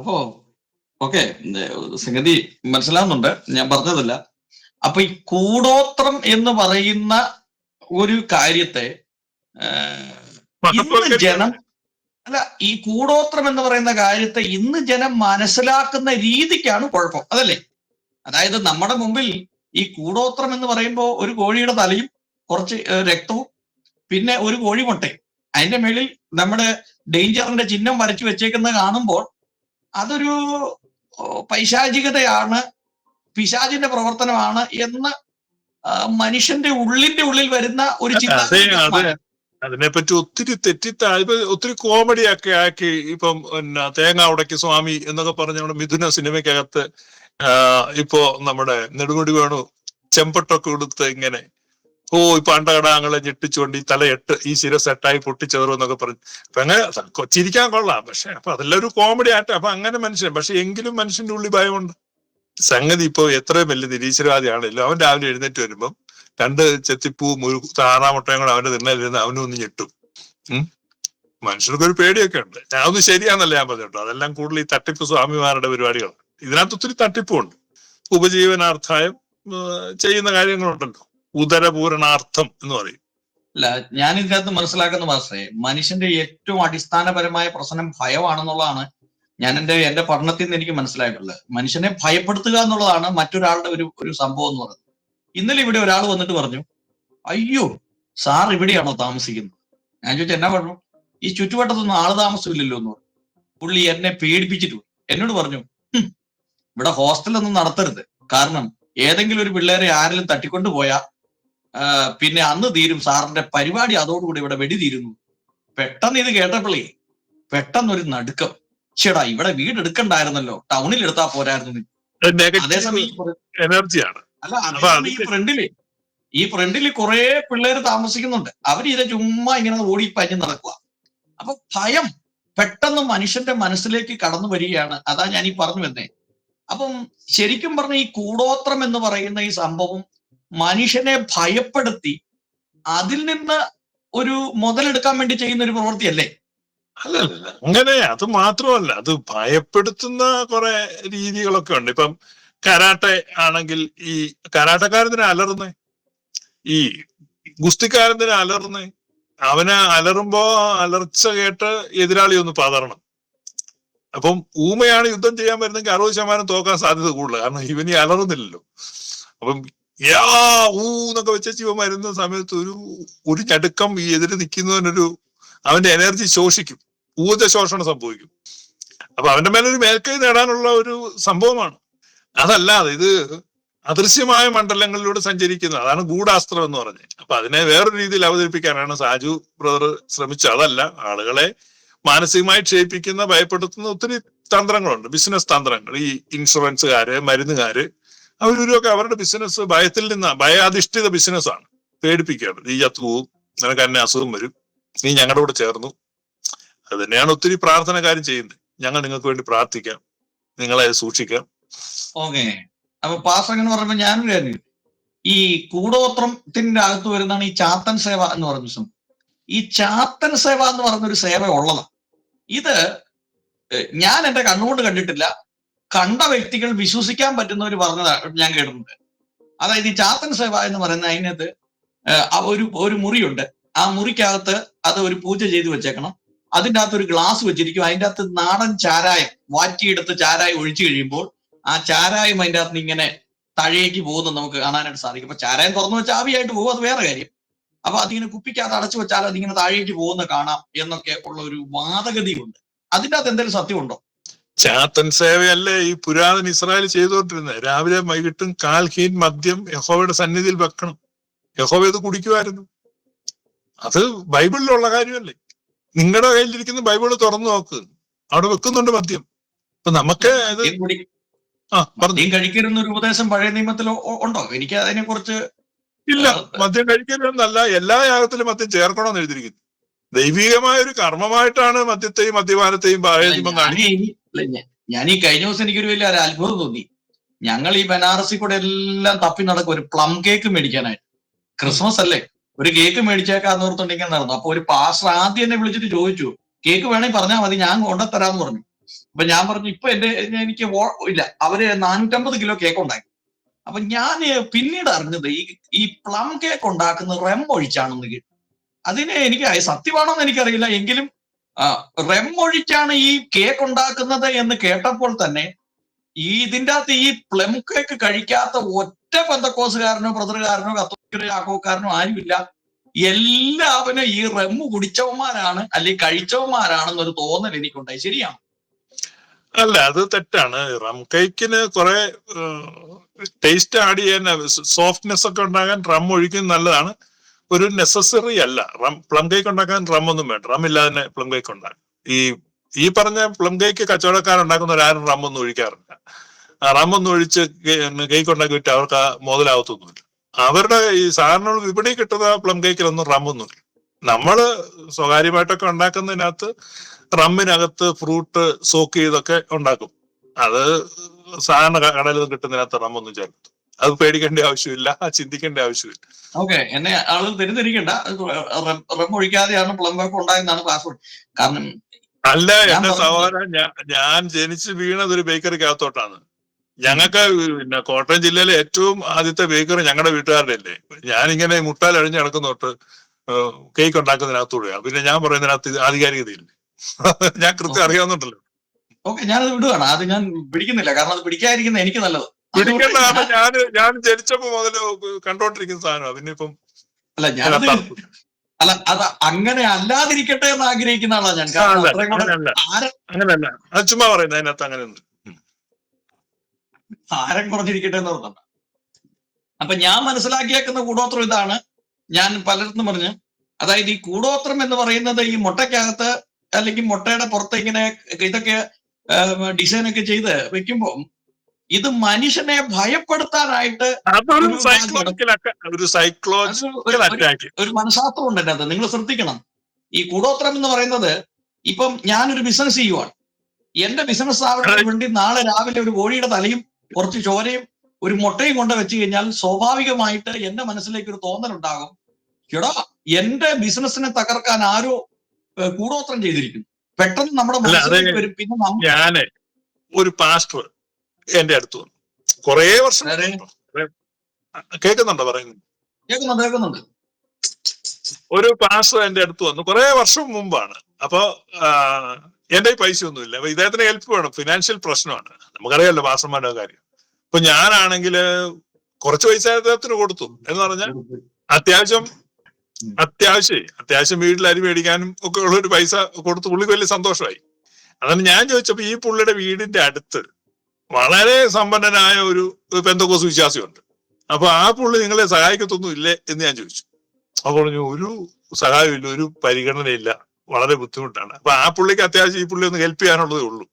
അപ്പോ ഓക്കെ സംഗതി മനസ്സിലാവുന്നുണ്ട്. ഞാൻ പറഞ്ഞതല്ല. അപ്പൊ ഈ കൂടോത്രം എന്ന് പറയുന്ന ഒരു കാര്യത്തെ ഇന്ന് ജനം അല്ല ഈ കൂടോത്രം എന്ന് പറയുന്ന കാര്യത്തെ ഇന്ന് ജനം മനസ്സിലാക്കുന്ന രീതിക്കാണ് കുഴപ്പം. അതല്ലേ? അതായത് നമ്മുടെ മുമ്പിൽ ഈ കൂടോത്രം എന്ന് പറയുമ്പോൾ ഒരു കോഴിയുടെ തലയും കുറച്ച് രക്തവും പിന്നെ ഒരു കോഴിമുട്ടയും. അതിന്റെ മേളിൽ നമ്മുടെ ഡേഞ്ചറിന്റെ ചിഹ്നം വരച്ചു വെച്ചേക്കുന്നത് കാണുമ്പോൾ അതൊരു പൈശാചികതയാണ് പിശാചിന്റെ പ്രവർത്തനമാണ് എന്ന് മനുഷ്യന്റെ ഉള്ളിന്റെ ഉള്ളിൽ വരുന്ന ഒരു ചിന്ത അതിനെപ്പറ്റി ഒത്തിരി തെറ്റിത്താ ഇപ്പൊ ഒത്തിരി കോമഡി ഒക്കെ ആക്കി ഇപ്പം പിന്നെ തേങ്ങ ഉടക്കി സ്വാമി എന്നൊക്കെ പറഞ്ഞ നമ്മുടെ മിഥുന സിനിമയ്ക്കകത്ത് ഇപ്പോ നമ്മുടെ നെടുമുടി വേണു ചെമ്പട്ടൊക്കെ കൊടുത്ത് ഇങ്ങനെ ഓ ഇപ്പൊ അണ്ടകടാങ്ങളെ ഞെട്ടിച്ചുകൊണ്ട് ഈ തല എട്ട് ഈ ശിര സെറ്റായി പൊട്ടിച്ചേറും എന്നൊക്കെ പറഞ്ഞു അപ്പൊ അങ്ങനെ ചിരിക്കാൻ കൊള്ളാം. പക്ഷെ അപ്പൊ അതെല്ലാം ഒരു കോമഡി ആട്ടെ അപ്പൊ അങ്ങനെ മനുഷ്യൻ പക്ഷെ എങ്കിലും മനുഷ്യന്റെ ഉള്ളിൽ ഭയമുണ്ട്. സംഗതി ഇപ്പൊ എത്രയും വലിയ നിരീശ്വരവാദിയാണല്ലോ അവൻ രാവിലെ എഴുന്നേറ്റ് വരുമ്പം രണ്ട് ചെത്തിപ്പൂവും ഒരു താറാമുട്ടയും കൂടെ അവന്റെ തിണ്ണലിരുന്ന് അവനും ഒന്ന് ഞെട്ടും. മനുഷ്യർക്ക് ഒരു പേടിയൊക്കെ ഉണ്ട്. ഞാൻ ഒന്ന് ശരിയാന്നല്ല ഞാൻ പറഞ്ഞിട്ടോ അതെല്ലാം കൂടുതൽ ഈ തട്ടിപ്പ് സ്വാമിമാരുടെ പരിപാടികളാണ്. ഇതിനകത്ത് ഒത്തിരി തട്ടിപ്പുണ്ട്. ഉപജീവനാർത്ഥായം ചെയ്യുന്ന കാര്യങ്ങളുണ്ടല്ലോ. ഉദരപൂരണാർത്ഥം എന്ന് പറയും. അല്ല ഞാൻ ഇതിനകത്ത് മനസ്സിലാക്കുന്ന മാസ്റ്ററെ മനുഷ്യന്റെ ഏറ്റവും അടിസ്ഥാനപരമായ പ്രശ്നം ഭയമാണെന്നുള്ളതാണ് ഞാൻ എന്റെ എന്റെ പഠനത്തിൽ നിന്ന് എനിക്ക് മനസ്സിലായിട്ടുള്ളത്. മനുഷ്യനെ ഭയപ്പെടുത്തുക എന്നുള്ളതാണ് മറ്റൊരാളുടെ ഒരു ഒരു സംഭവം എന്ന് പറയുന്നത്. ഇന്നലെ ഇവിടെ ഒരാൾ വന്നിട്ട് പറഞ്ഞു അയ്യോ സാർ ഇവിടെയാണോ താമസിക്കുന്നത്? ഞാൻ ചോദിച്ചു എന്നാ പറഞ്ഞു? ഈ ചുറ്റുവട്ടത്തൊന്നും ആൾ താമസമില്ലല്ലോ എന്ന് പറഞ്ഞു. പുള്ളി എന്നെ പേടിപ്പിച്ചിട്ട് എന്നോട് പറഞ്ഞു "ഹും, ഇവിടെ ഹോസ്റ്റലൊന്നും നടത്തരുത്. കാരണം ഏതെങ്കിലും ഒരു പിള്ളേരെ ആരെങ്കിലും തട്ടിക്കൊണ്ടു പോയാ ആ, പിന്നെ അന്ന് തീരും സാറിന്റെ പരിപാടി അതോടുകൂടി ഇവിടെ വെടി തീരുന്നു. പെട്ടെന്ന് ഇത് കേട്ടപ്പോഴേ പെട്ടെന്നൊരു നടുക്കം. ചേടാ ഇവിടെ വീട് എടുക്കണ്ടായിരുന്നല്ലോ. ടൗണിൽ എടുത്താ പോരായിരുന്നു നീ." അതേസമയം എനർജിയാണ് അല്ല അതാണ് ഈ ഫ്രണ്ടിൽ ഈ ഫ്രണ്ടിൽ കുറെ പിള്ളേര് താമസിക്കുന്നുണ്ട്. അവർ ഇത് ചുമ്മാ ഇങ്ങനെ ഓടി പഞ്ഞ് നടക്കുക അപ്പൊ ഭയം പെട്ടെന്ന് മനുഷ്യന്റെ മനസ്സിലേക്ക് കടന്നു വരികയാണ്. അതാ ഞാൻ ഈ പറഞ്ഞു വന്നേ അപ്പം ശരിക്കും പറഞ്ഞ ഈ കൂടോത്രം എന്ന് പറയുന്ന ഈ സംഭവം മനുഷ്യനെ ഭയപ്പെടുത്തി അതിൽ നിന്ന് ഒരു മുതലെടുക്കാൻ വേണ്ടി ചെയ്യുന്ന ഒരു പ്രവൃത്തി അല്ലേ അല്ല അല്ല. അങ്ങനെ അത് മാത്രമല്ല. അത് ഭയപ്പെടുത്തുന്ന കുറെ രീതികളൊക്കെ ഉണ്ട്. ഇപ്പം കരാട്ടെ ആണെങ്കിൽ ഈ കരാട്ടക്കാരതിനെ അലർന്ന് ഈ ഗുസ്തിക്കാരതിനെ അലർന്ന് അവനെ അലറുമ്പോ അലർച്ച കേട്ട് എതിരാളി ഒന്ന് പതറണം. അപ്പം ഊമയാണ് യുദ്ധം ചെയ്യാൻ വരുന്നെങ്കിൽ അറുപത് ശതമാനം തോക്കാൻ സാധ്യത കൂടുതൽ. കാരണം ഇവനി അലറുന്നില്ലല്ലോ. അപ്പം യാ ഊ എന്നൊക്കെ വെച്ച ശിവ വരുന്ന സമയത്ത് ഒരു ഒരു ഞടുക്കം ഈ എതിര് നിൽക്കുന്നവനൊരു അവന്റെ എനർജി ശോഷിക്കും. ഊർജ ശോഷണം സംഭവിക്കും. അപ്പൊ അവന്റെ മേലെ ഒരു മേൽക്കൈ നേടാനുള്ള ഒരു സംഭവമാണ്. അതല്ലാതെ ഇത് അദൃശ്യമായ മണ്ഡലങ്ങളിലൂടെ സഞ്ചരിക്കുന്ന അതാണ് ഗൂഢാസ്ത്രം എന്ന് പറഞ്ഞത്. അപ്പൊ അതിനെ വേറൊരു രീതിയിൽ അവതരിപ്പിക്കാനാണ് സാജു ബ്രദർ ശ്രമിച്ചത്. അതല്ല ആളുകളെ മാനസികമായി ക്ഷയിപ്പിക്കുന്ന ഭയപ്പെടുത്തുന്ന ഒത്തിരി തന്ത്രങ്ങളുണ്ട്. ബിസിനസ് തന്ത്രങ്ങൾ. ഈ ഇൻഷുറൻസുകാര് മരുന്നുകാര് അവരൊക്കെ അവരുടെ ബിസിനസ് ഭയത്തിൽ നിന്നാ ഭയാധിഷ്ഠിത ബിസിനസ്സാണ് പേടിപ്പിക്കുകയാണ് നീ ചത്തുപോകും നിനക്ക് എന്നെ അസുഖം വരും. നീ ഞങ്ങളുടെ കൂടെ ചേർന്നു. അത് തന്നെയാണ് ഒത്തിരി പ്രാർത്ഥനക്കാരും ചെയ്യുന്നത്. ഞങ്ങൾ നിങ്ങൾക്ക് വേണ്ടി പ്രാർത്ഥിക്കാം. നിങ്ങളെ സൂക്ഷിക്കാം. ഓക്കെ. അപ്പൊ എന്ന് പറയുമ്പോൾ ഞാനും കാര്യം ഈ കൂടോത്രത്തിന്റെ അകത്ത് വരുന്നതാണ് ഈ ചാത്തൻ സേവ എന്ന് പറയുന്ന സംഭവം ഈ ചാത്തൻ സേവ എന്ന് ഒരു സേവ ഉള്ളതാണ് ഇത് ഞാൻ എന്റെ കണ്ണുകൊണ്ട് കണ്ടിട്ടില്ല. കണ്ട വ്യക്തികൾ വിശ്വസിക്കാൻ പറ്റുന്നവർ പറഞ്ഞതാണ് ഞാൻ കേട്ടിട്ടുണ്ട്. അതായത് ഈ ചാത്തൻ സേവ എന്ന് പറയുന്ന അതിനകത്ത് ഒരു ഒരു മുറിയുണ്ട്. ആ മുറിക്കകത്ത് അത് ഒരു പൂജ ചെയ്ത് വെച്ചേക്കണം. അതിന്റെ അകത്ത് ഒരു ഗ്ലാസ് വെച്ചിരിക്കും. അതിന്റെ അകത്ത് നാടൻ ചാരായം വാറ്റിയെടുത്ത് ചാരായം ഒഴിച്ചു കഴിയുമ്പോൾ ആ ചാരായം അതിന്റെ അകത്ത് ഇങ്ങനെ താഴേക്ക് പോകുന്നത് നമുക്ക് കാണാനായിട്ട് സാധിക്കും. അപ്പൊ ചാരായം തുറന്നു വെച്ചാൽ ആവിയായിട്ട് പോകും അത് വേറെ കാര്യം. അപ്പൊ അതിങ്ങനെ കുപ്പിക്കകത്ത് അടച്ചു വെച്ചാൽ അതിങ്ങനെ താഴേക്ക് പോകുന്ന കാണാം എന്നൊക്കെ ഉള്ള ഒരു വാദഗതിയുണ്ട്. അതിന്റെ അകത്ത് എന്തെങ്കിലും സത്യമുണ്ടോ? ചാത്തൻ സേവയല്ലേ ഈ പുരാതന ഇസ്രായേൽ ചെയ്തുകൊണ്ടിരുന്നത്? രാവിലെ വൈകിട്ടും കാൽഹീൻ മദ്യം യഹോവയുടെ സന്നിധിയിൽ വെക്കണം. യഹോവ ഇത് കുടിക്കുമായിരുന്നു. അത് ബൈബിളിലുള്ള കാര്യമല്ലേ? നിങ്ങളുടെ കയ്യിലിരിക്കുന്ന ബൈബിൾ തുറന്നു നോക്ക്. അവിടെ വെക്കുന്നുണ്ട് മദ്യം. അപ്പൊ നമുക്ക് അത് ആ പറഞ്ഞു. കഴിക്കരുന്ന ഒരു ഉപദേശം പഴയ നിയമത്തിൽ ഉണ്ടോ? എനിക്ക് അതിനെ കുറിച്ച് ഇല്ല മദ്യം കഴിക്കരുതെന്നല്ല എല്ലാ യാഗത്തിലും മദ്യം ചേർക്കണമെന്ന് എഴുതിയിരിക്കുന്നു. ദൈവികമായ ഒരു കർമ്മമായിട്ടാണ് മദ്യത്തെയും മദ്യപാനത്തെയും പഴയ നിയമം കാണിക്കുന്നത്. ഞാൻ- ഈ കഴിഞ്ഞ ദിവസം എനിക്കൊരു വലിയ ഒരു അത്ഭുതം തോന്നി. ഞങ്ങൾ ഈ ബനാറസി കൂടെ എല്ലാം തപ്പി നടക്കും. ഒരു പ്ലം കേക്ക് മേടിക്കാനായിട്ട്. ക്രിസ്മസ് അല്ലേ? ഒരു കേക്ക് മേടിച്ചേക്കാന്ന് ഓർത്തുണ്ടെങ്കിൽ നടന്നു. അപ്പൊ ഒരു പാസ്റ്റർ ആദ്യം എന്നെ വിളിച്ചിട്ട് ചോദിച്ചു കേക്ക് വേണമെങ്കിൽ പറഞ്ഞാൽ മതി ഞാൻ കൊണ്ടുത്തരാന്ന് പറഞ്ഞു. അപ്പൊ ഞാൻ പറഞ്ഞു ഇപ്പൊ എന്റെ എനിക്ക് ഇല്ല അവർ നാനൂറ്റമ്പത് കിലോ കേക്ക് ഉണ്ടാക്കി. അപ്പൊ ഞാൻ പിന്നീട് അറിഞ്ഞത് ഈ ഈ പ്ലം കേക്ക് ഉണ്ടാക്കുന്ന റെം ഒഴിച്ചാണെന്ന് കേട്ടു. അതിന് എനിക്ക് സത്യമാണോന്ന് എനിക്കറിയില്ല. എങ്കിലും റെം ഒഴിച്ചാണ് ഈ കേക്ക് ഉണ്ടാക്കുന്നത് എന്ന് കേട്ടപ്പോൾ തന്നെ ഈ ഇതിന്റെ അകത്ത് ഈ പ്ലം കേക്ക് കഴിക്കാത്ത ഒറ്റ പന്തക്കോസുകാരനോ ബ്രദറുകാരനോ കത്തോലിക്കരോ യാക്കോക്കാരനോ ആരുമില്ല. എല്ലാവരും ഈ റെമ്മ് കുടിച്ചവന്മാരാണ് അല്ലെങ്കിൽ കഴിച്ചവന്മാരാണെന്നൊരു തോന്നൽ എനിക്കുണ്ടായി. ശരിയാണ്? അല്ല അത് തെറ്റാണ്. റം കേക്കിന് കുറെ ടേസ്റ്റ് ആഡ് ചെയ്യാൻ സോഫ്റ്റ്നെസ് ഒക്കെ ഉണ്ടാകാൻ റം ഒഴിക്കുന്നത് നല്ലതാണ്. ഒരു നെസസറി അല്ല. റം പ്ലം കേക്ക് ഉണ്ടാക്കാൻ റം ഒന്നും വേണ്ട. റം ഇല്ലാതെ തന്നെ പ്ലം കേക്ക് ഉണ്ടാക്കും ഈ ഈ പറഞ്ഞ പ്ലം കേക്ക് കച്ചവടക്കാരുണ്ടാക്കുന്നവരാരും റം ഒന്നും ഒഴിക്കാറില്ല. റം ഒന്നും ഒഴിച്ച് കേക്ക് ഉണ്ടാക്കി വിട്ട് അവർക്ക് ആ മുതലാവത്തൊന്നുമില്ല. അവരുടെ ഈ സാധാരണ വിപണി കിട്ടുന്ന പ്ലം കേക്കിലൊന്നും റം ഒന്നുമില്ല. നമ്മൾ സ്വകാര്യമായിട്ടൊക്കെ ഉണ്ടാക്കുന്നതിനകത്ത് റമ്മിനകത്ത് ഫ്രൂട്ട് സോക്ക് ചെയ്തൊക്കെ ഉണ്ടാക്കും. അത് സാധാരണ കടയിൽ കിട്ടുന്നതിനകത്ത് റമ്മൊന്നും ചേർത്ത് അത് പേടിക്കേണ്ട ആവശ്യമില്ല. ചിന്തിക്കേണ്ട ആവശ്യമില്ല. ഓക്കെ എന്നെ ആളുകൾ തെറ്റിദ്ധരിക്കണ്ട റെം- റെം ഒഴിക്കാതെയാണ് പ്ലം കേക്ക് ഉണ്ടായെന്നാണ് പാസ്വേഡ് കാരണം അല്ല എന്റെ സഹോദരൻ ഞാൻ ജനിച്ച് വീണത് ഒരു ബേക്കറിക്കകത്തോട്ടാണ്. ഞങ്ങൾക്ക് പിന്നെ കോട്ടയം ജില്ലയിലെ ഏറ്റവും ആദ്യത്തെ ബേക്കറി ഞങ്ങളുടെ വീട്ടുകാരുടെ അല്ലേ? ഞാനിങ്ങനെ മുട്ടാൽ അഴിഞ്ഞ് നടക്കുന്നോട്ട് കേക്ക് ഉണ്ടാക്കുന്നതിനകത്തൂടെയാണ് പിന്നെ ഞാൻ പറയുന്നതിനകത്ത് ആധികാരികതയില്ല? ഞാൻ കൃത്യം അറിയാവുന്നുണ്ടല്ലോ. ഓക്കെ ഞാനത് വിടുകയാണ് അത് ഞാൻ പിടിക്കുന്നില്ല. കാരണം അത് പിടിക്കാതിരിക്കുന്ന എനിക്ക് നല്ലത്. ഞാൻ ഞാൻ ജനിച്ചപ്പോ കണ്ടോണ്ടിരിക്കുന്ന അല്ല ഞാൻ അല്ല അത് അങ്ങനെ അല്ലാതിരിക്കട്ടെ എന്ന് ആഗ്രഹിക്കുന്ന ആളാ ഞാൻ. അങ്ങനല്ല. അത് ചുമ്മാ പറയുന്നത് അതിനകത്ത് അങ്ങനെ ഉണ്ട് ആരം കുറഞ്ഞിരിക്കട്ടെ എന്ന് പറഞ്ഞ അപ്പൊ ഞാൻ മനസ്സിലാക്കിയേക്കുന്ന കൂടോത്രം ഇതാണ്. ഞാൻ പലയിടത്തും പറഞ്ഞ് അതായത് ഈ കൂടോത്രം എന്ന് പറയുന്നത് ഈ മുട്ടയ്ക്കകത്ത് അല്ലെങ്കിൽ മുട്ടയുടെ പുറത്ത് ഇങ്ങനെ ഇതൊക്കെ ഡിസൈൻ ഒക്കെ ചെയ്ത് വെക്കുമ്പോൾ ഇത് മനുഷ്യനെ ഭയപ്പെടുത്താനായിട്ട് ഒരു സൈക്കോളജിക്കൽ അറ്റാക്ക് ഒരു മനഃശാസ്ത്രം ഉണ്ട് അതിനകത്ത് നിങ്ങൾ ശ്രദ്ധിക്കണം. ഈ കൂടോത്രം എന്ന് പറയുന്നത് ഇപ്പം ഞാനൊരു ബിസിനസ് ചെയ്യുവാണ്. എന്റെ ബിസിനസ് സ്ഥാപനത്തിന് വേണ്ടി നാളെ രാവിലെ ഒരു കോഴിയുടെ തലയും കുറച്ച് ചോരയും ഒരു മുട്ടയും കൊണ്ട് വെച്ച് കഴിഞ്ഞാൽ സ്വാഭാവികമായിട്ട് എന്റെ മനസ്സിലേക്ക് ഒരു തോന്നൽ ഉണ്ടാകും. എടാ എന്റെ ബിസിനസ്സിനെ തകർക്കാൻ ആരോ കൂടോത്രം ചെയ്തിരിക്കുന്നു. പെട്ടെന്ന് നമ്മുടെ മനസ്സിലേക്ക് വരും. പിന്നെ ഞാൻ ഒരു പാസ്റ്റർ എന്റെ അടുത്ത് വന്നു. കുറേ വർഷം. കേൾക്കുന്നുണ്ടോ? പറയുന്നത് കേൾക്കുന്നുണ്ട് കേൾക്കുന്നുണ്ട്. ഒരു പാസ് എന്റെ അടുത്ത് വന്നു. കുറെ വർഷം മുമ്പാണ്. അപ്പൊ എന്റെ പൈസ ഒന്നുമില്ല. അപ്പൊ ഇദ്ദേഹത്തിന് ഹെൽപ്പ് വേണം. ഫിനാൻഷ്യൽ പ്രശ്നമാണ്. നമുക്കറിയാലോ പാസ്റ്റർമാരുടെ കാര്യം. അപ്പൊ ഞാനാണെങ്കിൽ കുറച്ച് പൈസ അദ്ദേഹത്തിന് കൊടുത്തു. എന്ന് പറഞ്ഞാൽ അത്യാവശ്യം അത്യാവശ്യം അത്യാവശ്യം വീട്ടിൽ അരി മേടിക്കാനും ഒക്കെ ഉള്ള ഒരു പൈസ കൊടുത്തു പുള്ളിക്ക് വലിയ സന്തോഷമായി. അതാണ് ഞാൻ ചോദിച്ചപ്പോ ഈ പുള്ളിയുടെ വീടിന്റെ അടുത്ത് വളരെ സമ്പന്നനായ ഒരു പെന്തക്കോസ് വിശ്വാസിയുണ്ട്. അപ്പൊ ആ പുള്ളി നിങ്ങളെ സഹായിക്കത്തൊന്നും ഇല്ലേ എന്ന് ഞാൻ ചോദിച്ചു. അപ്പോൾ പറഞ്ഞു ഒരു സഹായമില്ല ഒരു പരിഗണനയില്ല. വളരെ ബുദ്ധിമുട്ടാണ്. അപ്പൊ ആ പുള്ളിക്ക് അത്യാവശ്യം ഈ പുള്ളി ഒന്ന് ഹെൽപ്പ് ചെയ്യാനുള്ളതേ ഉള്ളൂ.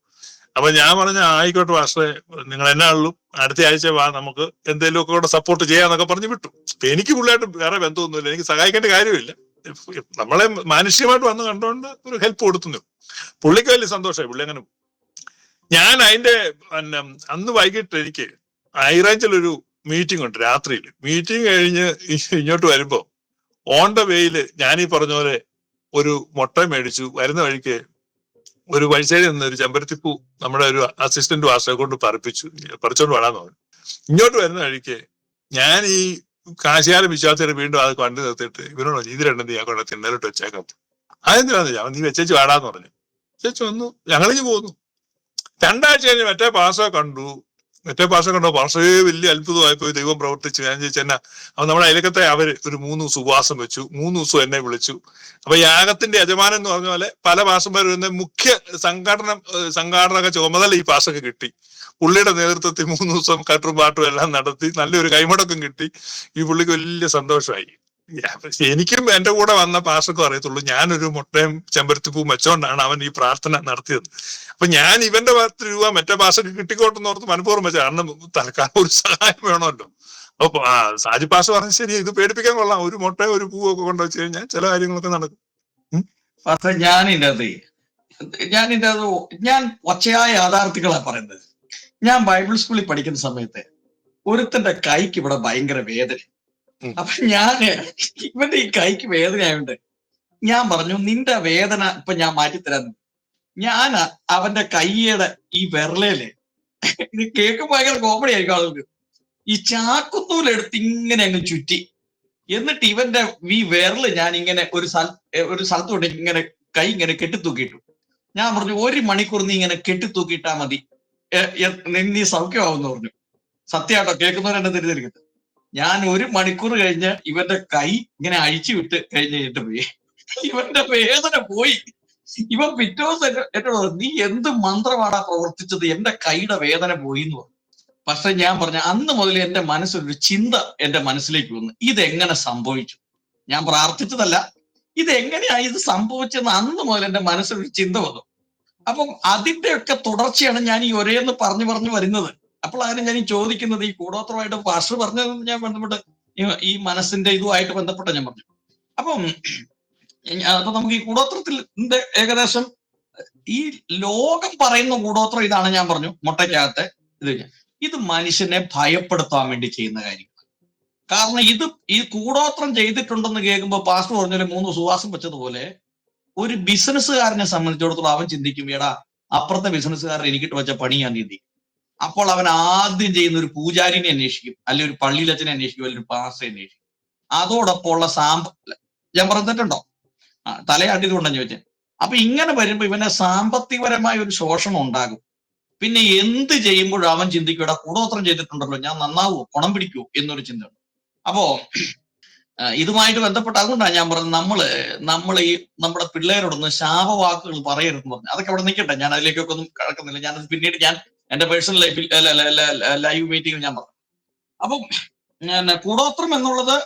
അപ്പൊ ഞാൻ പറഞ്ഞ ആയിക്കോട്ടെ മാസ്റ്ററെ നിങ്ങൾ എന്നാ ഉള്ളു. അടുത്ത ആഴ്ച വാ നമുക്ക് എന്തെങ്കിലും ഒക്കെ കൂടെ സപ്പോർട്ട് ചെയ്യാന്നൊക്കെ പറഞ്ഞ് വിട്ടു. എനിക്ക് പുള്ളിയായിട്ട് വേറെ ബന്ധമൊന്നുമില്ല. എനിക്ക് സഹായിക്കേണ്ട കാര്യമില്ല. നമ്മളെ മാനുഷികമായിട്ട് വന്ന് കണ്ടുകൊണ്ട് ഒരു ഹെൽപ്പ് കൊടുത്തുന്നു പുള്ളിക്ക് വലിയ സന്തോഷമായി. പുള്ളി അങ്ങനെ ഞാൻ അതിന്റെ പിന്നെ അന്ന് വൈകിട്ട് എനിക്ക് ഹൈറേഞ്ചിൽ ഒരു മീറ്റിംഗ് ഉണ്ട് രാത്രിയിൽ മീറ്റിംഗ് കഴിഞ്ഞ് ഇങ്ങോട്ട് വരുമ്പോ ഓൺ ദ വേയിൽ ഞാൻ ഈ പറഞ്ഞ പോലെ ഒരു മുട്ട മേടിച്ചു. വരുന്ന വഴിക്ക് ഒരു വഴിച്ചേരി നിന്ന് ഒരു ചെമ്പരത്തിപ്പൂ നമ്മുടെ ഒരു അസിസ്റ്റന്റ് വാസ്റ്ററെ കൊണ്ട് പറപ്പിച്ചു. പറിച്ചോണ്ട് വേണമെന്ന് പറഞ്ഞു. ഇങ്ങോട്ട് വരുന്ന വഴിക്ക് ഞാൻ ഈ കാശിയാല വിശ്വാസിയുടെ വീണ്ടും അത് കണ്ടു നിർത്തിയിട്ട് ഇവരോട് ഇത് രണ്ടും ഞാൻ കൊണ്ട് തിന്നലിട്ട് വെച്ചേക്കാം. അതെന്തിനാന്ന് ഞാൻ നീ വെച്ചേച്ച് വേടാന്ന് പറഞ്ഞു. ചേച്ചി വന്നു ഞങ്ങളിഞ്ഞ് പോന്നു. രണ്ടാഴ്ച കഴിഞ്ഞ് മറ്റേ പാസ കണ്ടു. മറ്റേ പാസ കണ്ടു പാസേ വലിയ അത്ഭുതമായി പോയി ദൈവം പ്രവർത്തിച്ചു. ഞാൻ ചോദിച്ചു എന്നാ? അപ്പൊ നമ്മുടെ അയലക്കത്തെ അവർ ഒരു മൂന്ന് ദിവസം ഉപവാസം വെച്ചു. മൂന്ന് ദിവസം എന്നെ വിളിച്ചു. അപ്പൊ യാഗത്തിന്റെ യജമാനൻ എന്ന് പറഞ്ഞ പോലെ പല പാസന്മാരും വരുന്ന മുഖ്യ സംഘടന സംഘാടക ചുമതല ഈ പാസൊക്കെ കിട്ടി. പുള്ളിയുടെ നേതൃത്വത്തിൽ മൂന്ന് ദിവസം കട്ടും പാട്ടും എല്ലാം നടത്തി. നല്ലൊരു കൈമുടക്കം കിട്ടി. ഈ പുള്ളിക്ക് വലിയ സന്തോഷമായി. എനിക്കും എന്റെ കൂടെ വന്ന പാസ്റ്റർക്കും അറിയത്തുള്ളൂ. ഞാനൊരു മുട്ടയും ചെമ്പരത്തിപ്പൂവും വെച്ചോണ്ടാണ് അവൻ ഈ പ്രാർത്ഥന നടത്തിയത്. അപ്പൊ ഞാൻ ഇവന്റെ പത്ത് രൂപ മറ്റേ പാസ്റ്റർക്ക് കിട്ടിക്കോട്ടെന്ന് ഓർത്ത് മനഃപൂർവം വെച്ചാൽ കാരണം തൽക്കാലം ഒരു സഹായം വേണമല്ലോ. അപ്പൊ ആ സാജി പാസ് പറഞ്ഞ ശരി ഇത് പേടിപ്പിക്കാൻ കൊള്ളാം. ഒരു മുട്ടയും ഒരു പൂവും ഒക്കെ കൊണ്ടുവച്ച് കഴിഞ്ഞാൽ ചില കാര്യങ്ങളൊക്കെ നടക്കും. ഞാനിന്റെ അത് ഇതിന്റെ അത് ഞാൻ ഒച്ചയായ യാഥാർത്ഥികളാ പറയുന്നത്. ഞാൻ ബൈബിൾ സ്കൂളിൽ പഠിക്കുന്ന സമയത്ത് ഒരുത്തന്റെ കൈക്ക് ഇവിടെ ഭയങ്കര വേദന. അപ്പൊ ഞാൻ ഇവന്റെ ഈ കൈക്ക് വേദനയായുണ്ട് ഞാൻ പറഞ്ഞു നിന്റെ വേദന ഇപ്പൊ ഞാൻ മാറ്റിത്തരാന്ന് ഞാൻ അവന്റെ കയ്യുടെ ഈ വിരലയിൽ ഇത് കേൾക്കുമ്പോ ഭയങ്കര കോമഡി ആയിരിക്കും ആളുകൾക്ക്. ഈ ചാക്കുത്തൂലെടുത്ത് ഇങ്ങനെ അങ്ങ് ചുറ്റി. എന്നിട്ട് ഇവന്റെ ഈ വിരൽ ഞാൻ ഇങ്ങനെ ഒരു സ്ഥല ഒരു സ്ഥലത്തോട്ട് ഇങ്ങനെ കൈ ഇങ്ങനെ കെട്ടിത്തൂക്കിയിട്ടു. ഞാൻ പറഞ്ഞു ഒരു മണിക്കൂർ നീ ഇങ്ങനെ കെട്ടിത്തൂക്കിയിട്ടാ മതി. നീ- സൗഖ്യമാവും സൗഖ്യമാവെന്ന് പറഞ്ഞു. സത്യമാട്ടോ കേൾക്കുന്നവരെന്നെ തിരിച്ചെടുക്കുന്നത് ഞാൻ ഒരു മണിക്കൂർ കഴിഞ്ഞ് ഇവന്റെ കൈ ഇങ്ങനെ അഴിച്ചു വിട്ട് കഴിഞ്ഞ് കഴിഞ്ഞിട്ട് പോയി ഇവന്റെ വേദന പോയി. ഇവൻ പിറ്റേ ദിവസം എന്നെ- എന്നോട് നീ എന്ത് മന്ത്രമാടാ പ്രവർത്തിച്ചത്? എന്റെ കൈയുടെ വേദന പോയി എന്ന് പറഞ്ഞു. പക്ഷെ ഞാൻ പറഞ്ഞ അന്ന് മുതൽ എന്റെ മനസ്സിലൊരു ചിന്ത എന്റെ മനസ്സിലേക്ക് വന്നു. ഇതെങ്ങനെ സംഭവിച്ചു? ഞാൻ പ്രാർത്ഥിച്ചതല്ല ഇത് എങ്ങനെയാ ഇത് സംഭവിച്ചെന്ന് അന്ന് മുതൽ എന്റെ മനസ്സിലൊരു ചിന്ത വന്നു. അപ്പം അതിന്റെയൊക്കെ തുടർച്ചയാണ് ഞാൻ ഈ ഒരേന്ന് പറഞ്ഞു പറഞ്ഞു വരുന്നത്. അപ്പോഴാണ് ഞാൻ ചോദിക്കുന്നത് ഈ കൂടോത്രമായിട്ട് പാസ്റ്റർ പറഞ്ഞത് ഞാൻ ബന്ധപ്പെട്ട് ഈ- മനസ്സിന്റെ ഇതുമായിട്ട് ബന്ധപ്പെട്ട ഞാൻ പറഞ്ഞു. അപ്പം അപ്പൊ നമുക്ക് ഈ കൂടോത്രത്തിന്റെ ഏകദേശം. ഈ ലോകം പറയുന്ന കൂടോത്രം ഇതാണ് ഞാൻ പറഞ്ഞു മുട്ടയ്ക്കകത്തെ. ഇത് ഇത് മനുഷ്യനെ ഭയപ്പെടുത്താൻ വേണ്ടി ചെയ്യുന്ന കാര്യം കാരണം ഇത് ഈ കൂടോത്രം ചെയ്തിട്ടുണ്ടെന്ന് കേൾക്കുമ്പോൾ പാസ്റ്റർ പറഞ്ഞൊരു മൂന്ന് സുവാസം വെച്ചതുപോലെ ഒരു ബിസിനസ്സുകാരനെ സംബന്ധിച്ചിടത്തോളം അവൻ ചിന്തിക്കും എടാ അപ്പുറത്തെ ബിസിനസ്സുകാരൻ എനിക്കിട്ട് വെച്ച പണി ഞാൻ അപ്പോൾ അവൻ ആദ്യം ചെയ്യുന്ന ഒരു പൂജാരിനെ അന്വേഷിക്കും അല്ലെങ്കിൽ ഒരു പള്ളിയിലച്ഛനെ അന്വേഷിക്കും അല്ലെങ്കിൽ ഒരു പാസ്റ്ററെ അന്വേഷിക്കും. അതോടൊപ്പം ഉള്ള സാമ്പ ഞാൻ പറഞ്ഞിട്ടുണ്ടോ? ആ തലയാട്ടിയതുകൊണ്ടാണ് ചോദിച്ചത് അപ്പൊ ഇങ്ങനെ വരുമ്പോ ഇവനെ സാമ്പത്തികപരമായ ഒരു ശോഷണം ഉണ്ടാകും. പിന്നെ എന്ത് ചെയ്യുമ്പോഴും അവൻ ചിന്തിക്കും ഇവിടെ കൂടോത്രം ചെയ്തിട്ടുണ്ടല്ലോ ഞാൻ നന്നാവോ? കുണം പിടിക്കൂ എന്നൊരു ചിന്തയുണ്ട്. അപ്പോ ഇതുമായിട്ട് ബന്ധപ്പെട്ട് അതുകൊണ്ടാണ് ഞാൻ പറഞ്ഞത് നമ്മൾ നമ്മൾ ഈ നമ്മുടെ പിള്ളേരോടൊന്ന് ശാപവാക്കുകൾ പറയരുതെന്ന് പറഞ്ഞു. അതൊക്കെ അവിടെ നിൽക്കട്ടെ ഞാൻ അതിലേക്കൊക്കെ ഒന്നും കടക്കുന്നില്ല. ഞാനത് പിന്നീട് ഞാൻ എന്റെ പേഴ്സണൽ ലൈഫിൽ ലൈവ് മീറ്റിംഗിൽ ഞാൻ പറഞ്ഞു. അപ്പം കൂടോത്രം എന്നുള്ളത്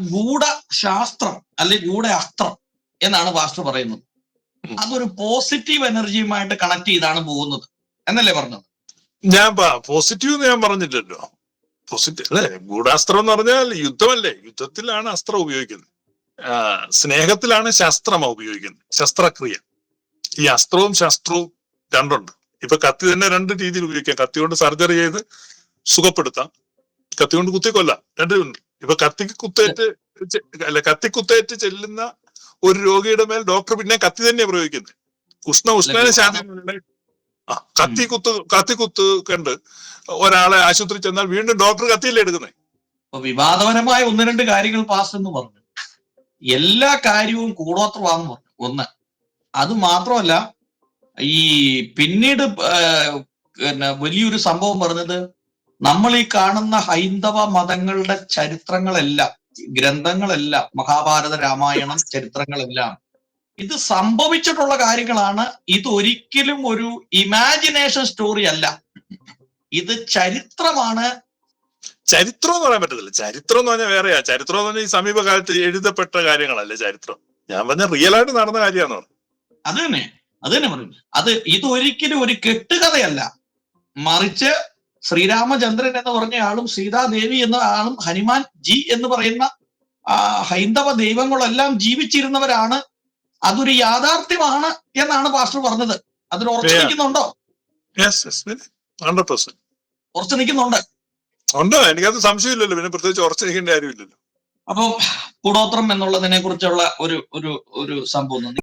ഗൂഢശാസ്ത്രം അല്ലെങ്കിൽ ഗൂഢ അസ്ത്രം എന്നാണ് വാസ്തു പറയുന്നത്. അതൊരു പോസിറ്റീവ് എനർജിയുമായിട്ട് കണക്ട് ചെയ്താണ് പോകുന്നത്. എന്നല്ലേ പറഞ്ഞത്? ഞാൻ പോസിറ്റീവ് ഞാൻ പറഞ്ഞില്ലല്ലോ. പോസിറ്റീവ് അല്ലെ? ഗൂഢാസ്ത്രം എന്ന് പറഞ്ഞാൽ യുദ്ധമല്ലേ? യുദ്ധത്തിലാണ് അസ്ത്രം ഉപയോഗിക്കുന്നത്. സ്നേഹത്തിലാണ് ശാസ്ത്രം ഉപയോഗിക്കുന്നത്. ശസ്ത്രക്രിയ. ഈ അസ്ത്രവും ശാസ്ത്രവും രണ്ടുണ്ട്. ഇപ്പൊ കത്തി തന്നെ രണ്ട് രീതിയിൽ ഉപയോഗിക്കാം. കത്തി കൊണ്ട് സർജറി ചെയ്ത് സുഖപ്പെടുത്താം. കത്തി കൊണ്ട് കുത്തി കൊല്ലാം. രണ്ടുമുണ്ട് ഇപ്പൊ കത്തിക്ക് കുത്തേറ്റ് അല്ല കത്തി കുത്തേറ്റ് ചെല്ലുന്ന ഒരു രോഗിയുടെ മേൽ ഡോക്ടർ പിന്നെ കത്തി തന്നെയാണ് പ്രയോഗിക്കുന്നത് ഉഷ്ണ ഉഷ്ണ ശാന്തി ആ കത്തി കുത്ത് കത്തി കുത്ത് കണ്ട് ഒരാളെ ആശുപത്രി ചെന്നാൽ വീണ്ടും ഡോക്ടർ കത്തിയല്ലേ എടുക്കുന്നത് വിവാദപരമായ ഒന്ന് രണ്ട് കാര്യങ്ങൾ പാസ് എന്ന് പറഞ്ഞു. എല്ലാ കാര്യവും കൂടോത്രമാണെന്ന് പറഞ്ഞു. ഒന്ന്. അത് മാത്രമല്ല ഈ പിന്നീട് പിന്നെ വലിയൊരു സംഭവം പറഞ്ഞത് നമ്മൾ ഈ കാണുന്ന ഹൈന്ദവ മതങ്ങളുടെ ചരിത്രങ്ങളെല്ലാം ഗ്രന്ഥങ്ങളെല്ലാം മഹാഭാരത രാമായണം ചരിത്രങ്ങളെല്ലാം ഇത് സംഭവിച്ചിട്ടുള്ള കാര്യങ്ങളാണ്. ഇത് ഒരിക്കലും ഒരു ഇമാജിനേഷൻ സ്റ്റോറി അല്ല. ഇത് ചരിത്രമാണ്. ചരിത്രം എന്ന് പറയാൻ പറ്റത്തില്ല. ചരിത്രം എന്ന് പറഞ്ഞാൽ വേറെയാ. ചരിത്രം എന്ന് പറഞ്ഞാൽ ഈ സമീപകാലത്ത് എഴുതപ്പെട്ട കാര്യങ്ങളല്ലേ ചരിത്രം? ഞാൻ പറഞ്ഞ റിയൽ ആയിട്ട് നടന്ന കാര്യമാണ് അത് തന്നെ. അത് തന്നെ പറയും. അത് ഇതൊരിക്കലും ഒരു കെട്ടുകഥയല്ല. മറിച്ച് ശ്രീരാമചന്ദ്രൻ എന്ന് പറഞ്ഞ ആളും സീതാദേവി എന്ന ആളും ഹനുമാൻ ജി എന്ന് പറയുന്ന ഹൈന്ദവ ദൈവങ്ങളെല്ലാം ജീവിച്ചിരുന്നവരാണ്. അതൊരു യാഥാർത്ഥ്യമാണ് എന്നാണ് പാസ്റ്റർ പറഞ്ഞത്. അതിൽ ഉറച്ചു. നിൽക്കുന്നുണ്ടോ? ഉറച്ചു നിൽക്കുന്നുണ്ട്. ഉണ്ടോ. എനിക്കത് സംശയമില്ലല്ലോ. പിന്നെ പ്രത്യേകിച്ച് ഉറച്ചിരിക്കേണ്ട കാര്യമില്ലല്ലോ. അപ്പൊ കൂടോത്രം എന്നുള്ളതിനെ കുറിച്ചുള്ള ഒരു ഒരു ഒരു സംഭവം